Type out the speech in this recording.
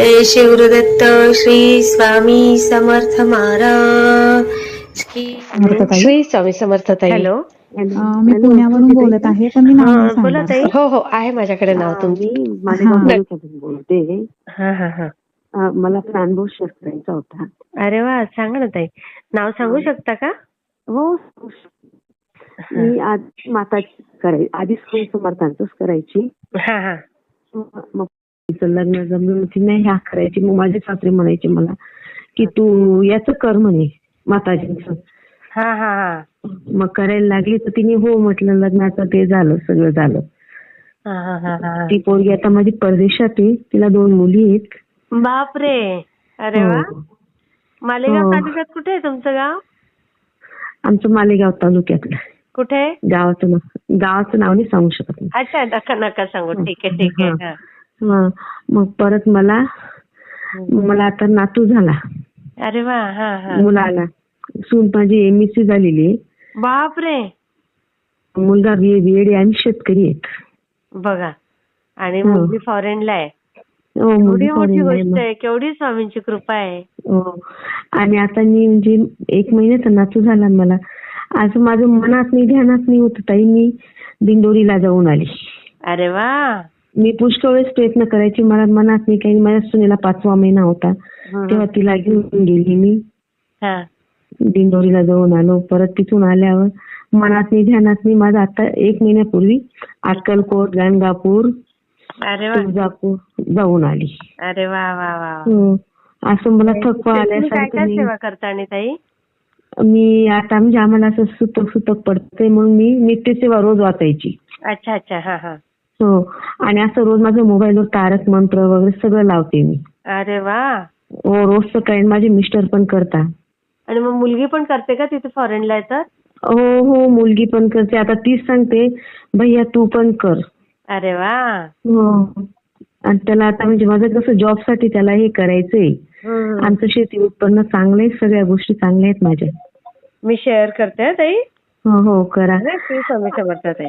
जय शिवदत्त श्री स्वामी समर्थ महाराज. श्री स्वामी समर्थ ताई. हॅलो. मी पुण्यावरून बोलत आहे पण मी नाव हा, नाही बोला ताई. सांगणार हो हो आहे माझ्याकडे नाव हा. तालुक्यातून बोलते. हा हा हा. मला शेअर करायचा होता. अरे वा सांगा ना ताई. नाव सांगू शकता का? हो मी आज माताची करायची आधी स्वामी समर्थांचंच करायची. हा हा. मग लग्न जमलं ती नाही ह्या करायची. मग माझे सासरे म्हणायचे मला की तू याचं कर म्हणे माताजींचं. हा हा हा. मग करायला लागली तर तिने हो म्हटलं लग्नाचं ते झालं सगळं झालं. हा हा हा हा. ती पोरगी आता माझी परदेशात आहे. तिला दोन मुली आहेत. बापरे. अरे वा. हो. मालेगाव हो. तालुक्यात कुठे आहे तुमचं गाव? आमचं मालेगाव तालुक्यातलं. कुठे? गावाचं नाव गावाचं नाव नाही सांगू शकत अच्छा नका नका सांगू. ठीक आहे ठीक आहे. हा. हा. मग परत मला मला आता नातू झाला. अरे वा हा हा. मुलाला. सून माझी एम सी झालेली. बापरे. मुलगा बी बीएड आणि शेतकरी आहेत. बघा आणि हो. मुलगी फॉरेनला आहे. हो, केवढी मोठी गोष्ट. आहे केवढी स्वामींची कृपा आहे. हो. आणि आता मी म्हणजे एक महिन्याचा नातू झाला मला असं माझं मनात नाही ध्यानात नाही होत ताई. मी दिंडोरीला जाऊन आली. अरे वा. मी पुष्कळ वेळेस प्रयत्न करायचे. मला मनात नाही काही. माझ्या सुनेला पाचवा महिना होता. तेव्हा तिला घेऊन गेली मी. हा. दिंडोरीला जाऊन आलो. परत तिथून आल्यावर मनात नाही ध्यानात नाही. माझं आता एक महिन्यापूर्वी अक्कलकोट गाणगापूर तुळजापूर जाऊन आली. अरे वा वा. हो. असं मला थकवा आल्यासारखं. सेवा ताई? मी आता म्हणजे आम्हाला असं सुतक सुतक पडतंय म्हणून मी नित्यसेवा रोज वाचायची. अच्छा अच्छा. हा हा. हो आणि असं रोज माझ्या मोबाईलवर तारक मंत्र वगैरे सगळं लावते मी. अरे वा. हो रोज सकाळी माझे मिस्टर पण करता आणि मग मुलगी पण करते का तिथे फॉरेनला आहे तर? हो हो मुलगी पण करते. आता तीच सांगते भैया तू पण कर. अरे वा. हो. आणि त्याला आता म्हणजे माझं कसं जॉबसाठी त्याला हे करायचंय. आमचं शेती उत्पन्न चांगलं आहे सगळ्या गोष्टी चांगल्या आहेत माझ्या. मी शेअर करते हं, ताई. हो हो करा. समर्थ ताई.